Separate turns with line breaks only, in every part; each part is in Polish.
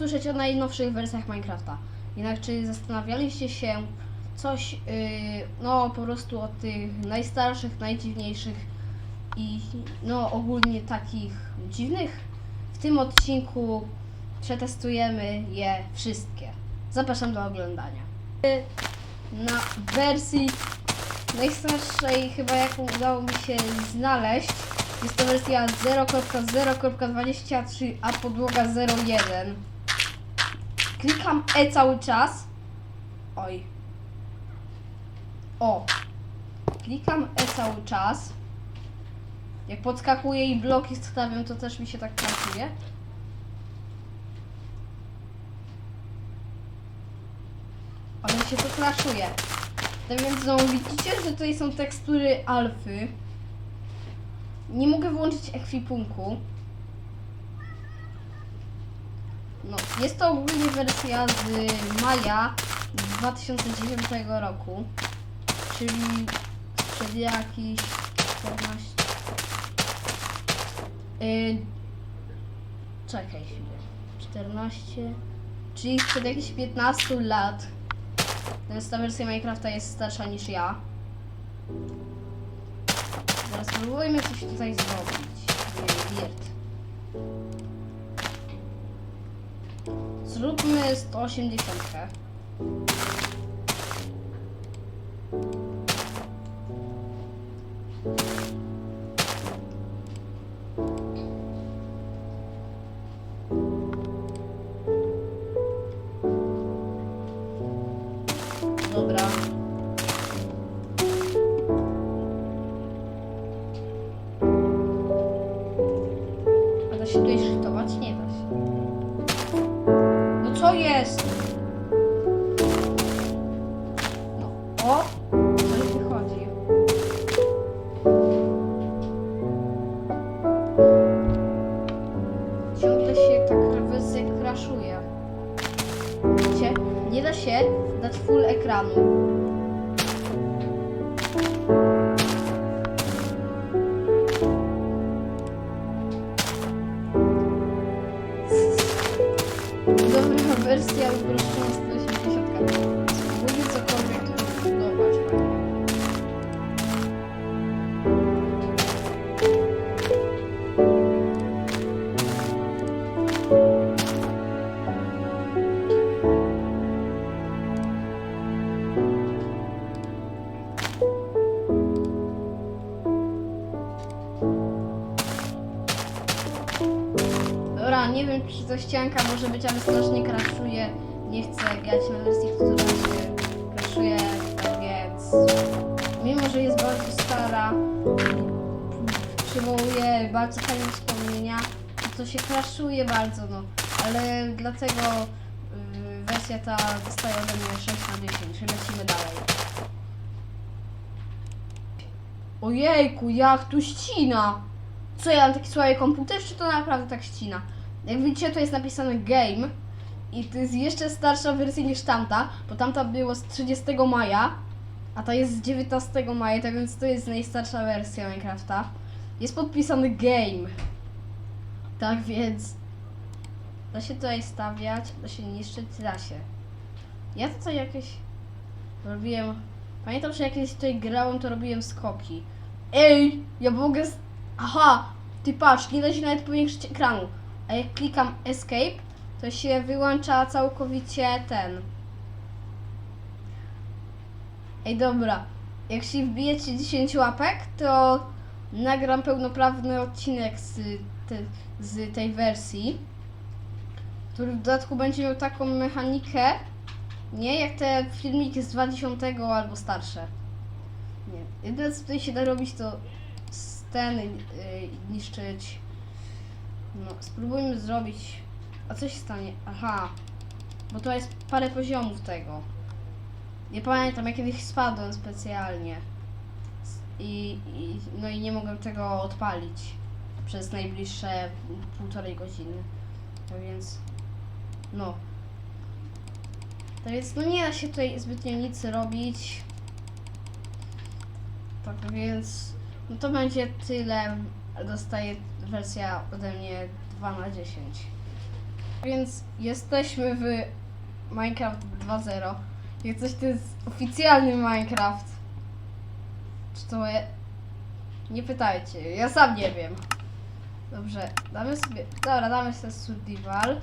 usłyszeć o najnowszych wersjach Minecrafta. Jednak czy zastanawialiście się coś, yy, no po prostu o tych najstarszych, najdziwniejszych i no ogólnie takich dziwnych? W tym odcinku przetestujemy je wszystkie. Zapraszam do oglądania. Na wersji najstarszej chyba jaką udało mi się znaleźć jest to wersja 0.0.23, a podłoga 01. Klikam E cały czas. Oj. O. Klikam E cały czas. Jak podskakuję i bloki stawiam, to też mi się tak pracuje. Ale się to crashuje. Tak więc znowu widzicie, że tutaj są tekstury alfy. Nie mogę włączyć ekwipunku. No, jest to ogólnie wersja z maja 2009 roku, czyli sprzed jakichś 14... Yy, czekaj chwilę. 14... Czyli sprzed jakichś 15 lat. Więc ta wersja Minecrafta jest starsza niż ja. Teraz spróbujmy coś tutaj zrobić. Zróbmy 180. No jest? No, o! Coś wychodzi. Ciągle się tak wersja crashuje. Widzicie? Nie da się dać full ekranu. Nie wiem czy to ścianka może być, ale strasznie crashuje. Nie chcę grać na wersji, która się crashuje, tak więc mimo, że jest bardzo stara, przywołuje bardzo fajne wspomnienia, to się crashuje bardzo, no. Ale dlatego y, wersja ta dostaje ode mnie 6 na 10. Lecimy dalej. Ojejku, jak tu ścina! Co ja mam taki słaby komputer, czy to naprawdę tak ścina? Jak widzicie, to jest napisane game i to jest jeszcze starsza wersja niż tamta, bo tamta było z 30 maja, a ta jest z 19 maja, tak więc to jest najstarsza wersja Minecrafta. Jest podpisany game. Tak więc da się tutaj stawiać, da się niszczyć, da się. Ja tutaj jakieś robiłem. Pamiętam, że jakieś tutaj grałem, to robiłem skoki. Ej, ja mogę. Aha, ty patrz, nie da się nawet powiększyć ekranu. A jak klikam escape, to się wyłącza całkowicie ten. Ej, dobra. Jak się wbijecie 10 łapek, to nagram pełnoprawny odcinek z, te, z tej wersji, który w dodatku będzie miał taką mechanikę, nie jak te filmiki z 2010 albo starsze. Nie. Jedyne co tutaj się da robić to sceny yy, niszczyć. No, spróbujmy zrobić. A co się stanie? Aha. Bo to jest parę poziomów tego. Nie pamiętam, jak kiedyś spadłem specjalnie. I, i, no i nie mogłem tego odpalić przez najbliższe półtorej godziny. Tak więc, no. Tak więc, no nie da się tutaj zbytnio nic robić. Tak więc, no to będzie tyle. Dostaje wersja ode mnie 2 na 10. Więc jesteśmy w Minecraft 2.0. Jak coś to jest oficjalny Minecraft. Czy to je... Nie pytajcie, ja sam nie wiem. Dobrze, damy sobie... Dobra, damy sobie survival.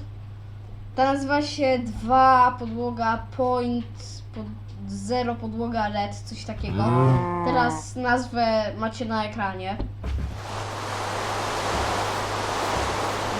Ta nazywa się 2 podłoga point pod 0 podłoga red, coś takiego. Teraz nazwę macie na ekranie.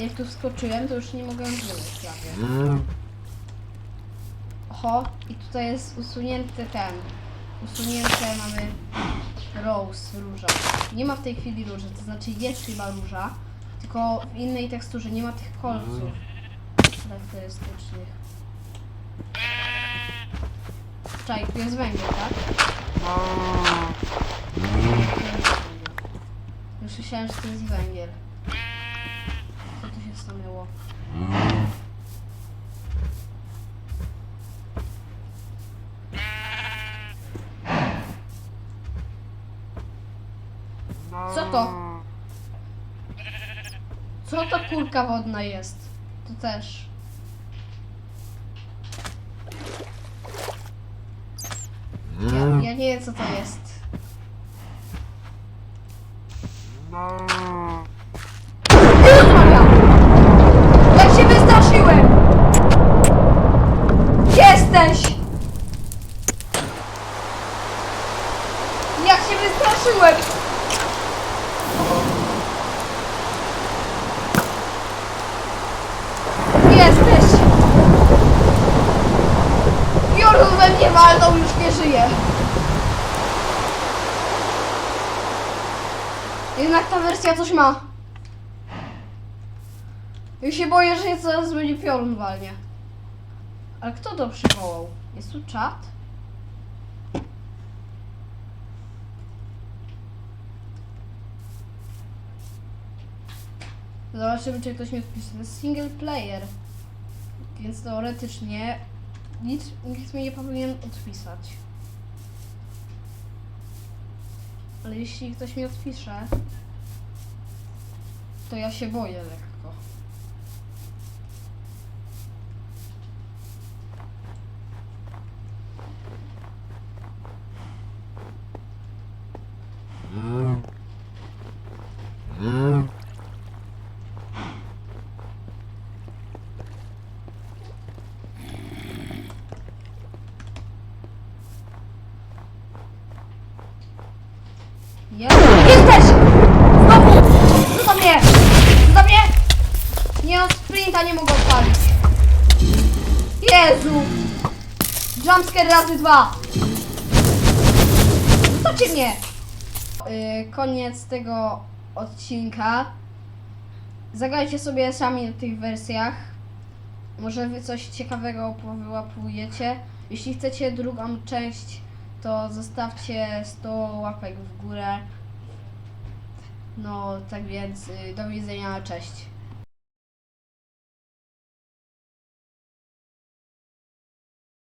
Jak tu wskoczyłem, to już nie mogę wyjść prawie. Oho, i tutaj jest usunięty ten. Usunięte mamy rose, róża. Nie ma w tej chwili róży, to znaczy jest chyba róża, tylko w innej teksturze, nie ma tych kolców charakterystycznych. Czaj, tu jest węgiel, tak? Już myślałem, że to jest węgiel. Stanęło? Co to? Co to kulka wodna jest? To też. Ja, ja nie wiem co to jest. Jezus Maria! Jak się wystraszyłem! Jesteś! Jak się wystraszyłem! Jesteś! Jorun we mnie walnął, już nie żyje. Jednak ta wersja coś ma. Ja się boję, że zaraz będzie piorun walnie. Ale kto to przywołał? Jest tu czat? Zobaczymy, czy ktoś mi odpisze. To jest single player. Więc teoretycznie nic, nikt mi nie powinien odpisać. Ale jeśli ktoś mi odpisze, to ja się boję lekko. Ja... Jesteś! Znowu! Co za mnie? Co za mnie? Nie, od sprinta nie mogę odpalić. Jezu! Jumpscare razy dwa! Zostawcie mnie! Yy, koniec tego odcinka. Zagrajcie sobie sami na tych wersjach. Może wy coś ciekawego wyłapujecie. Jeśli chcecie drugą część, to zostawcie 100 łapek w górę. No, tak więc y, do widzenia, cześć.